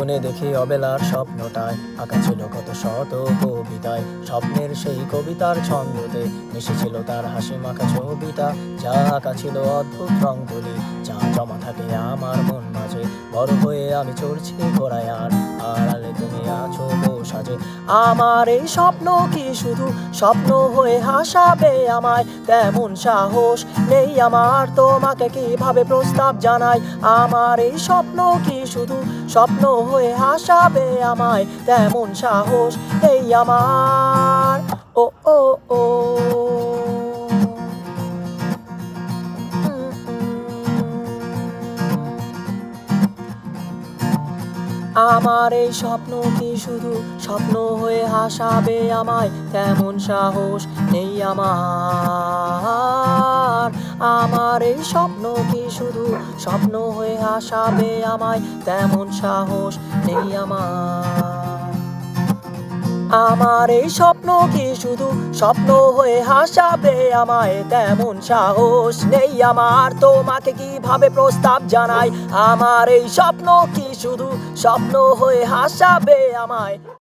স্বপ্নে দেখি অবেলার স্বপ্নটায়। আঁকা ছিল কত শত কবিতায়, স্বপ্নের সেই কবিতার ছন্দতে মিশেছিল তার হাসি মাখা ছবিটা, যা আঁকা ছিল অদ্ভুত রঙগুলি যা জমা থাকে আমার মন মাঝে। বড় হয়ে আমি চড়ছি ঘোড়ায় আর আড়ালে তুমি আছো সাজে আমার এই স্বপ্ন কি শুধু স্বপ্ন হয়ে হাসাবে আমায়? তেমন সাহস নেই আমার, তোমাকে কীভাবে প্রস্তাব জানাই? আমার এই স্বপ্ন কি শুধু স্বপ্ন হয়ে হাসাবে আমায়? তেমন সাহস নেই আমার। আমার এই স্বপ্ন কি শুধু স্বপ্ন হয়ে হাসাবে আমায়? তেমন সাহস নেই আমার। আমার এই স্বপ্ন কি শুধু স্বপ্ন হয়ে হাসাবে আমায়? তেমন সাহস নেই আমার। আমার এই স্বপ্ন কি শুধু স্বপ্ন হয়ে হাসাবে? আমায় তেমন সাহস নেই আমার। তোমাকে কীভাবে প্রস্তাব জানাই? আমার এই স্বপ্ন কি শুধু স্বপ্ন হয়ে হাসাবে? আমায়